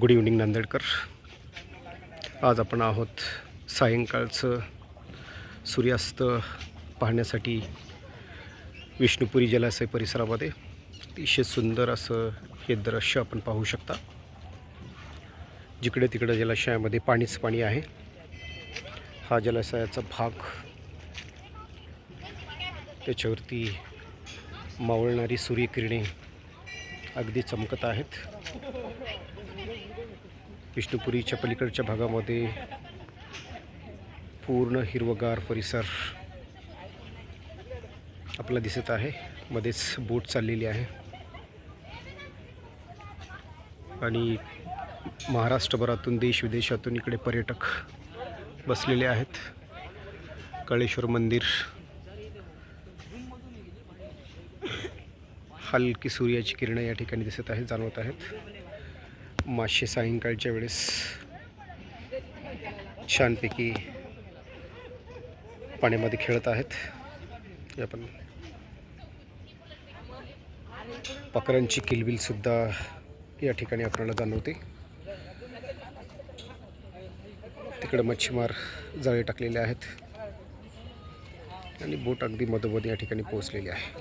Good evening Nandedkar आज आपण आहोत सायंकाळचं सूर्यास्त पाहण्यासाठी विष्णुपुरी जलाशय परिसरामध्ये. अतिशय सुंदर असं हे दृश्य आपण पाहू शकता. जिकडे तिकडे जलाशयामध्ये पाणीच पाणी आहे. हा जलाशयाचा भाग त्याच्यावरती मावळणारी सूर्यकिरणे अगदी चमकत आहेत. विष्णुपुरीच्या पलीकडच्या भागामध्ये पूर्ण हिरवगार परिसर आपला दिसत आहे. मध्येच बोट चाललेली आहे. आणि महाराष्ट्रभरातून देश विदेशातून इकडे पर्यटक बसलेले आहेत. कळेश्वर मंदिर हलकी सूर्याची किरणं या ठिकाणी दिसत आहेत जाणवत आहेत. मासे सायंकाळच्या वेळेस छानपैकी पाण्यामध्ये खेळत आहेत. हे आपण पकडांची किलबिलसुद्धा या ठिकाणी आपल्याला जाणवते. तिकडे मच्छीमार जाळे टाकलेले आहेत. आणि बोट अगदी मधोमध या ठिकाणी पोहोचलेली आहे.